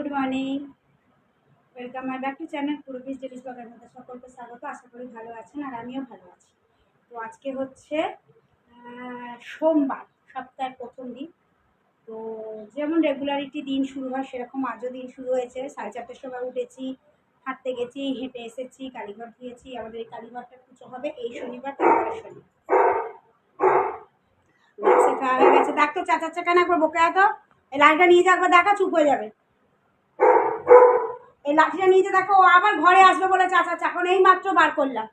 Good morning welcome my back to channel পুরোপিস ডেলিস ব্লগের মধ্যে সকলকে স্বাগত, আশা করি ভালো আছেন আর আমিও ভালো আছি। তো আজকে হচ্ছে সোমবার, সপ্তাহের প্রথম দিন। তো যেমন রেগুলারিটি দিন শুরু হয়, সেরকম আজও দিন শুরু হয়েছে। সাড়ে চারটের সময় উঠেছি, হাঁটতে গেছি, হেঁটে এসেছি, কালীঘর ধুয়েছি আমাদের এই কালীঘরটা পুজো হবে এই শনিবার তারপরে শনিবার মাছে খাওয়া হয়ে গেছে দেখ তো চাচাচ্ছে কেন একবার বকে আয় তো এই লাঠিটা নিয়ে যা একবার দেখা, চুপ হয়ে যাবে। এই লাঠিটা নিয়ে দেখো ও আবার ঘরে আসবে বলে চাচা এখন এই মাত্র বার করলাম।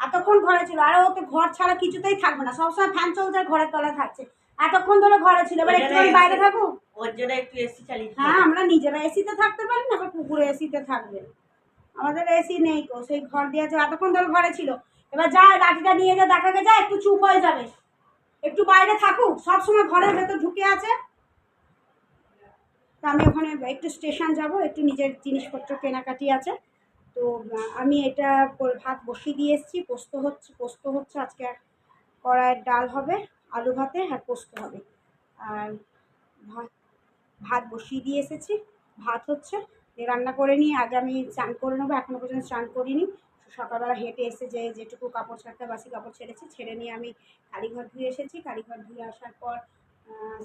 এতক্ষণ ঘরে ছিল আর ও তো ঘর ছাড়া কিছুতেই থাকবে না সবসময় ফ্যান চলছে ঘরের তলায় থাকছে। এতক্ষণ ধরে ঘরে ছিল এবার একটু বাইরে থাকুক। ওর জন্য একটু এসি চালিয়ে হ্যাঁ আমরা নিজেরা এসিতে থাকতে পারি না আবার কুকুরে এসিতে থাকবে। আমাদের এসি নেই তো সেই ঘর দিয়েছে এতক্ষণ ধরে ঘরে ছিল। এবার যা লাঠিটা নিয়ে যা দেখাকে যা একটু চুপ হয়ে যাবে। একটু বাইরে থাকুক সবসময় ঘরের ভেতর ঢুকে আছে। তো আমি ওখানে একটু স্টেশন যাব, একটু নিজের জিনিসপত্র কেনাকাটি আছে। তো আমি এটা ভাত বসিয়ে দিয়ে এসেছি, পোস্ত হচ্ছে পোস্ত হচ্ছে, আজকে কড়াইয়ের ডাল হবে, আলু ভাতে আর পোস্ত হবে। আর ভাত ভাত বসিয়ে দিয়ে এসেছি, ভাত হচ্ছে রান্না করে নিয়ে আগে আমি চান করে নেব এখনও পর্যন্ত চান করিনি। সকালবেলা হেঁটে এসে যে, যেটুকু কাপড় ছাড়তে বাসি কাপড় ছেড়েছি, ছেড়ে নিয়ে আমি কালীঘর ধুয়ে এসেছি। কালীঘর ধুয়ে আসার পর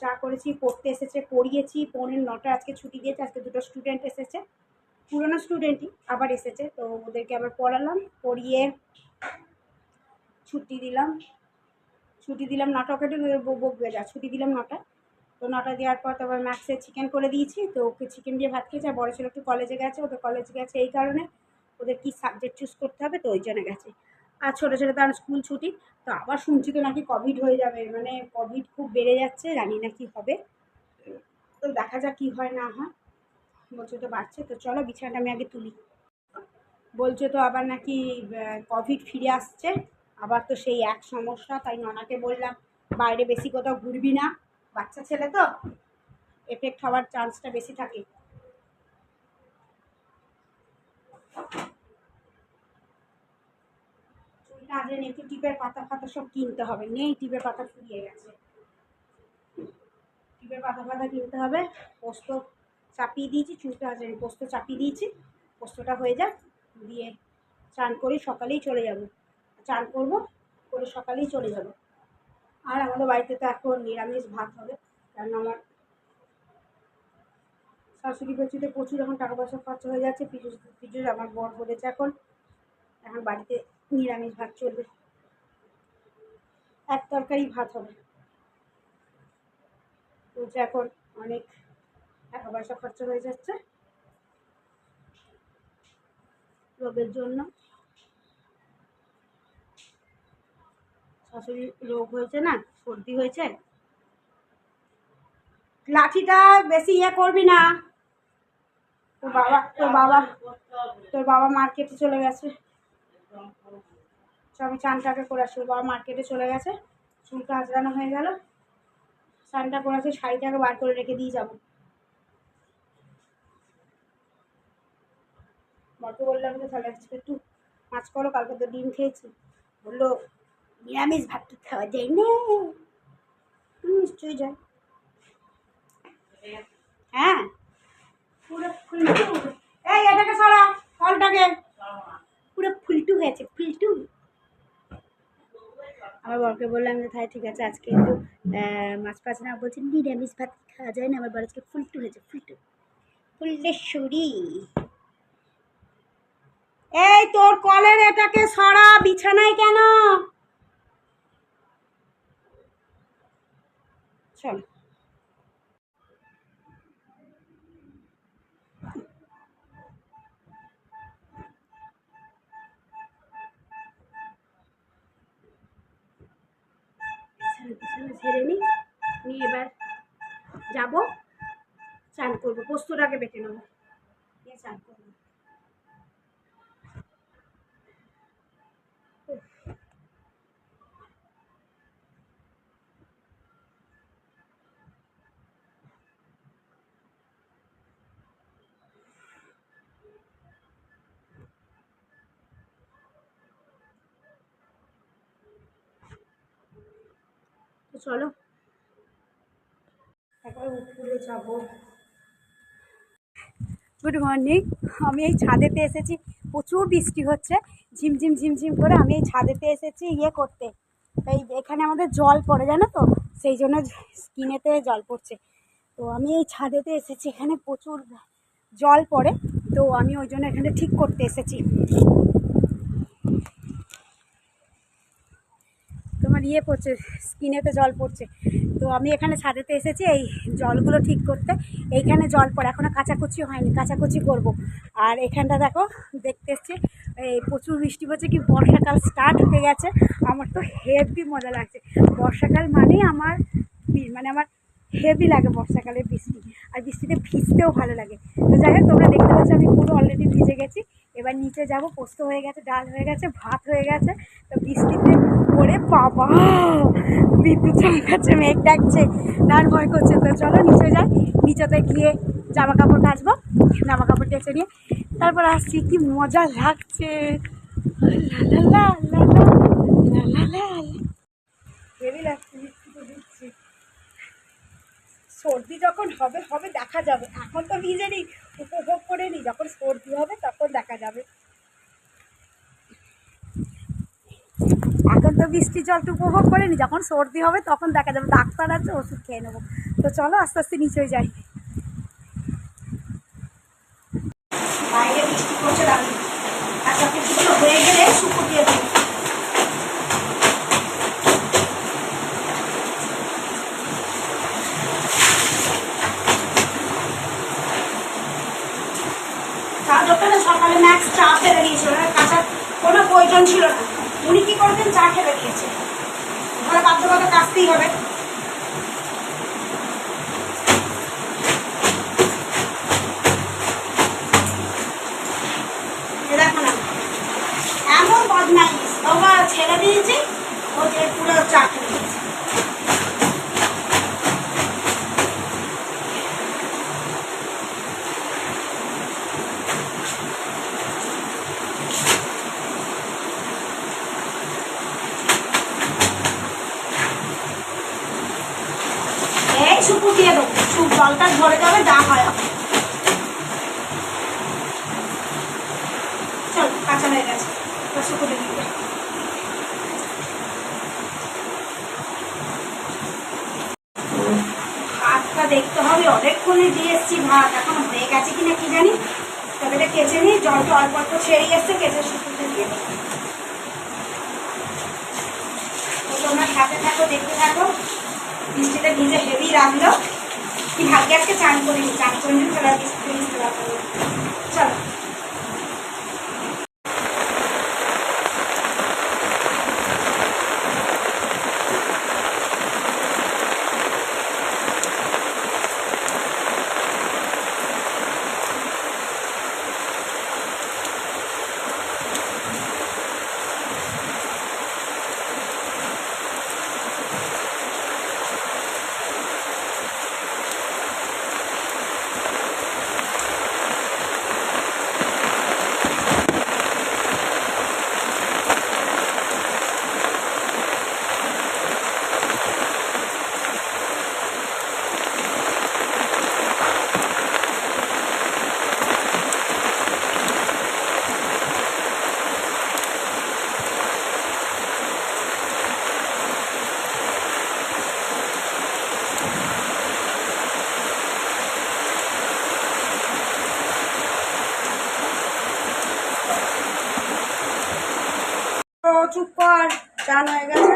চা করেছি, পড়তে এসেছে, পড়িয়েছি, পৌনে নটা আজকে ছুটি দিয়েছে, আজকে দুটো স্টুডেন্ট এসেছে। পুরোনো স্টুডেন্টই আবার এসেছে, তো ওদেরকে আবার পড়ালাম, পড়িয়ে ছুটি দিলাম। ছুটি দিলাম নটা, ওকে বকবে যা, ছুটি দিলাম নটা। তো নটা দেওয়ার পর তারপর ম্যাক্সে চিকেন করে দিয়েছি, তো ওকে চিকেন দিয়ে ভাত খেয়েছে, আর বড় ছেলে একটু কলেজে গেছে ওকে কলেজে গেছে এই কারণে ওদের কী সাবজেক্ট চুজ করতে হবে, তো ওই জন্য গেছে। আর ছোটো ছোটো তার স্কুল ছুটি। তো আবার শুনছি তো নাকি কোভিড হয়ে যাবে। মানে কোভিড খুব বেড়ে যাচ্ছে, জানি না কি হবে। তো দেখা যাক কী হয়, না হয়। বলছে তো বাড়ছে। তো চলো বিছানাটা আমি আগে তুলি। বলছে তো আবার নাকি কোভিড ফিরে আসছে। আবার তো সেই এক সমস্যা, তাই ননাকে বললাম, বাইরে বেশি কোথাও ঘুরবি না। বাচ্চা ছেলে তো এফেক্ট হওয়ার চান্সটা বেশি থাকে। চুলটা আজ একটু টিপের পাতা ফাতা সব কিনতে হবে। নেই, টিপের পাতা ফুরিয়ে গেছে। টিপের পাতা ফাতা কিনতে হবে, পোস্ত চাপিয়ে দিয়েছি, চুলটা আজ পোস্ত চাপিয়ে দিয়েছি। পোস্তটা হয়ে যাক, দিয়ে চান করি সকালেই চলে যাব। চান করব, করে সকালেই চলে যাব। আর আমাদের বাড়িতে তো এখন নিরামিষ ভাত হবে, কারণ আমার শাশুড়ি পেছুতে প্রচুর এখন টাকা পয়সা খরচা হয়ে যাচ্ছে পিছু পিছু আমার বর বলেছে এখন এখন বাড়িতে নিরামিষ ভাত চলবে। এক তরকারি ভাত হবে। বলছে এখন অনেক টাকা পয়সা খরচা হয়ে যাচ্ছে। রোগের জন্য। শাশুড়ি রোগ হয়েছে না, সর্দি হয়েছে। লাঠিটা বেশি ইয়ে করবি না। তোর বাবা তোর বাবা তোর বাবা মার্কেটে চলে গেছে। চ আমি চানটাকে করে আসি ওর বাবা মার্কেটে চলে গেছে চুলটা আজরানো হয়ে গেল। চানটা করে আসি শাড়িটাকে বার করে রেখে দিয়ে যাব। বরকে বললাম যে তাহলে আজকে একটু মাছ করো কালকে তো ডিম খেয়েছি। বলল নিরামিষ ভাত তো খাওয়া যায় না। হুম, নিশ্চয়ই যায় হ্যাঁ। এই এটাকে সরা ফলটাকে। পুরো ফুলটু হয়েছে, ফুলটু। আমার বরকে বললাম যে তাই ঠিক আছে, আজকে একটু মাছ ফাছ না। বলছি, নিরামিষ ভাত খাওয়া যায় না। আমার বর আজকে ফুলটু হয়েছে, ফুলটু। ফুলটেশ্বরী এই, তোর কলের এটাকে সরা, বিছানায় কেন? চল। বিছানা ঝেড়ে নিই নিয়ে এবার যাব চান করব। পোস্তটাকে বেটে নেব। নিয়ে চান করব। তো চলো। উপরে যাব। গুড মর্নিং আমি এই ছাদেতে এসেছি। প্রচুর বৃষ্টি হচ্ছে। ঝিমঝিম ঝিমঝিম করে আমি এই ছাদেতে এসেছি ইয়ে করতে। তাই এখানে আমাদের জল পড়ে জানো তো? সেই জন্য স্কিনেতে জল পড়ছে। তো আমি এই ছাদেতে এসেছি। এখানে প্রচুর জল পড়ে। তো আমি ওই জন্য এখানে ঠিক করতে এসেছি। তোমার ইয়ে পড়ছে, স্কিনেতে জল পড়ছে। তো আমি এখানে ছাদেতে এসেছি, এই জলগুলো ঠিক করতে। এইখানে জল পড়ে এখনও কাচাকুচি হয়নি, কাচাকুচি করব। আর এখানটা দেখো, দেখতে এসছি, এই প্রচুর বৃষ্টি পড়ছে, কি বর্ষাকাল স্টার্ট হয়ে গেছে। আমার তো হেভি মজা লাগছে। বর্ষাকাল মানেই আমার মানে আমার হেভি লাগে বর্ষাকালে বৃষ্টি। আর বৃষ্টিতে ভিজতেও ভালো লাগে। তো যাই হোক, তোমরা দেখতে পাচ্ছ, আমি পুরো অলরেডি ভিজে গেছি। এবার নিচে যাব, পোস্ত হয়ে গেছে, ডাল হয়ে গেছে, ভাত হয়ে গেছে, তো বৃষ্টিতে ওরে বাবা, বিদ্যুৎ চমকাচ্ছে, মেঘ ডাকছে ডান ভয় করছে, তো চলো নিচে যাই নিচেতে গিয়ে জামা কাপড় কাচবো জামা কাপড় কেচে নিয়ে, তারপর আসছি, কি মজা লাগছে সর্দি যখন হবে হবে, দেখা যাবে, এখন তো ভিজে নিই। উপভোগ করে নিই যখন সর্দি হবে তখন দেখা যাবে। এখন তো বৃষ্টি জলটা উপভোগ করে নি যখন সর্দি হবে তখন দেখা যাবে। ডাক্তার আছে, ওষুধ খেয়ে নেব। তো চলো আস্তে আস্তে নিচে যাই বাইরে বৃষ্টি পড়ছে দাঁড়িয়ে আর সব কিছুগুলো হয়ে গেলে শুকো দিয়ে দেবো চা দোকানে সকালে ম্যাক্স চা ফেলে দিয়েছিল না কাঁচা কোনো প্রয়োজন ছিল না উনি কী করবেন চা ফেলে দিয়েছে ঘরে কাচতেই হবে এ দেখো না এমন বদমাইশ বাবা ছেড়ে দিয়েছি ও যে পুরো চা ফেলে দিয়েছে এই সুপুর দেবো সুপ জলটা ঝরে যাবে, যা হয় চল, কাঁচা হয়ে গেছে। সুপুরে দিয়ে ভাতটা দেখতে হবে অনেকক্ষণে দিয়ে এসছি ভাত। এখন হয়ে গেছে কিনা কি জানি? তবে এটা কেচে নিই জলটা অল্প অল্প ছেড়ে এসছে, কেচে সুপুরতে দিয়ে দেবো। তো তোমরা সাথে থাকো, দেখতে থাকো। বৃষ্টিতে ভিজে হেভি লাগল। কি ভাগ্যে আজকে চান করিনি চান করিনি ফেলা বৃষ্টিতে ভিজতে পারব না। চলো তো চুপ কর, চান হয়ে গেছে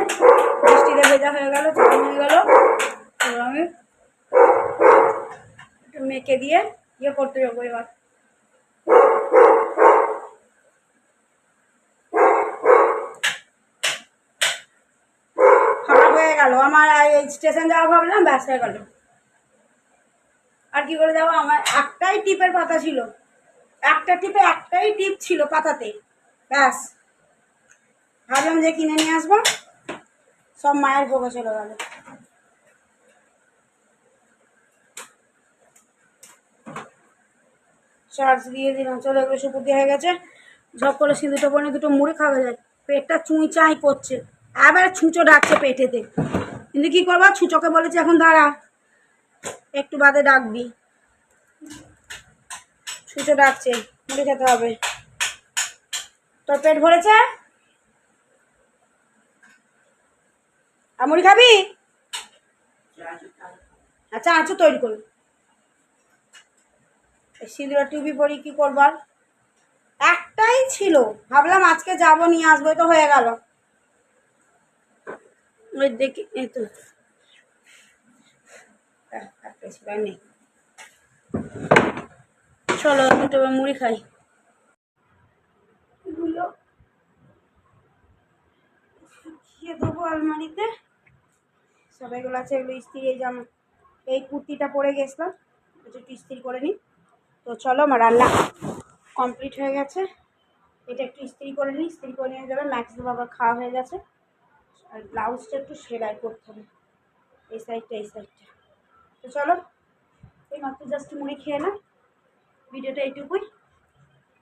বৃষ্টিতে ভেজা হয়ে গেল, চান হয়ে গেল। এবার আমি একটু মেখে দিয়ে ইয়ে করতে যাব এবার। হয়ে আমার এই স্টেশন যাওয়া ভাবলাম ব্যাস হয়ে গেল। আর কি করে যাব? আমার একটাই টিপের পাতা ছিল। একটা টিপে একটাই টিপ ছিল পাতাতে। ব্যাস। ভাবলাম যে কিনে নিয়ে আসব। সব মায়ের ভোগে চলে গেল। চার্জ দিয়ে দিলাম, চলে এগুলো সুপুতি হয়ে গেছে। ঝপ করে সিঁদুরটা পরে দুটো মুড়ি খাওয়া যায়। পেটটা চুঁই চাই করছে। আবার ছুঁচো ডাকছে পেটেতে। কিন্তু কী করব? ছুঁচোকে বলেছে, এখন দাঁড়া। একটু বাদে ডাকবি। ছুঁচো ডাকছে, মুড়ি খেতে হবে। তোর পেট ভরেছে? আর মুড়ি খাবি? আচ্ছা আচ্ছা তৈরি করুন সিঁদুরা টুপি পরি কি করবার একটাই ছিল। ভাবলাম আজকে যাব, নিয়ে আসব তো হয়ে গেল। ওই দেখি, এই তো। আর নেই। চলো একটু মুড়ি খাই। শুকিয়ে দেবো আলমারিতে। সব এগুলো আছে এগুলো ইস্ত্রি, এই জামা এই কুর্তিটা পরে গেছিলাম। একটু ইস্ত্রি করে নিই তো চলো, আমার রান্না কমপ্লিট হয়ে গেছে। এটা একটু ইস্ত্রি করে নিই ইস্ত্রি করে নিয়ে যাবে। ম্যাক্স বাবা খাওয়া হয়ে গেছে। আর ব্লাউজটা একটু সেলাই করতে হবে। এই সাইডটা এই সাইডটা তো চলো, এই মাত্র জাস্ট মুড়ি খেয়ে না ভিডিওটা এইটুকুই।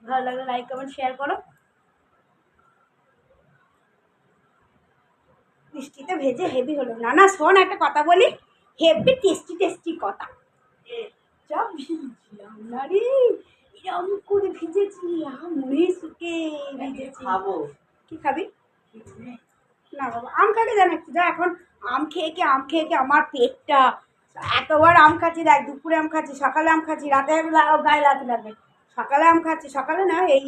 ভালো লাগলে লাইক কমেন্ট শেয়ার করো। মিষ্টিতে ভেজে হেভি হলো। না না শোন একটা কথা বলি। হেভি টেস্টি টেস্টি কথা। যা ভিজলাম না রে। এরম করে ভিজেছি মুড়ি শুকে ভিজেছি। খাব। কি খাবি? না বাবা আম খাকে জানো একটু। যা এখন আম খেয়ে খেয়ে আম খেয়ে খেয়ে আমার পেটটা। এতবার আম খাচ্ছি দেখ দুপুরে আম খাচ্ছি সকালে আম খাচ্ছি রাতে গায়ে লাতে লাগবে। সকালে আম খাচ্ছি সকালে না এই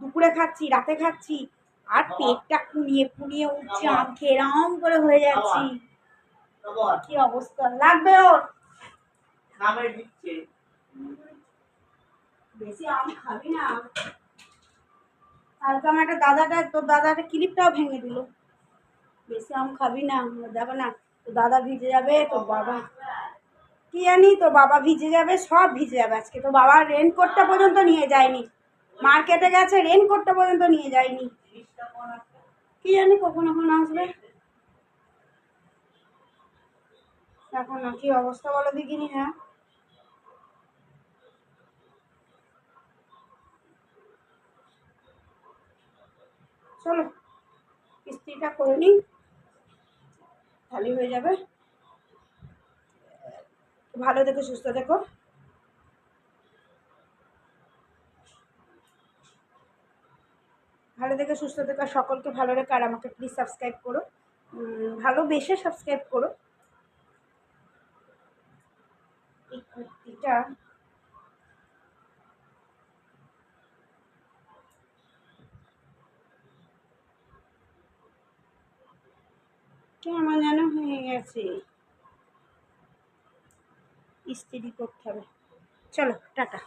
দুপুরে খাচ্ছি রাতে খাচ্ছি। আর পেটটা কুনিয়ে কুনিয়ে উঠছে আম এরম করে হয়ে যাচ্ছি। কি অবস্থা? লাগবে ওর? বেশি আম খাবি না। কালকে আমার একটা দাদাটা তোর দাদাটা ক্লিপটাও ভেঙে দিল। বেশি আম খাবি না। দেখো না তোর দাদা ভিজে যাবে তোর বাবা কি জানি তোর বাবা ভিজে যাবে সব ভিজে যাবে। আজকে তোর বাবা রেনকোটটা পর্যন্ত নিয়ে যায়নি। মার্কেটে গেছে রেনকোটটা পর্যন্ত নিয়ে যায়নি। কি জানি কখন কখন আসবে? দেখো না, কি অবস্থা বলো দেখিনি না চলো কিস্তিটা করে নিই। খালি হয়ে যাবে। ভালো দেখো সুস্থ দেখো ভালো থেকে সুস্থ আর সকলকে ভালো রেখে আর আমাকে প্লিজ সাবস্ক্রাইব করো। ভালোবেসে সাবস্ক্রাইব করো। এই কুর্তিটা কেমন যেন হয়ে গেছে। ইস্ত্রি করতে হবে। চলো, টাটা।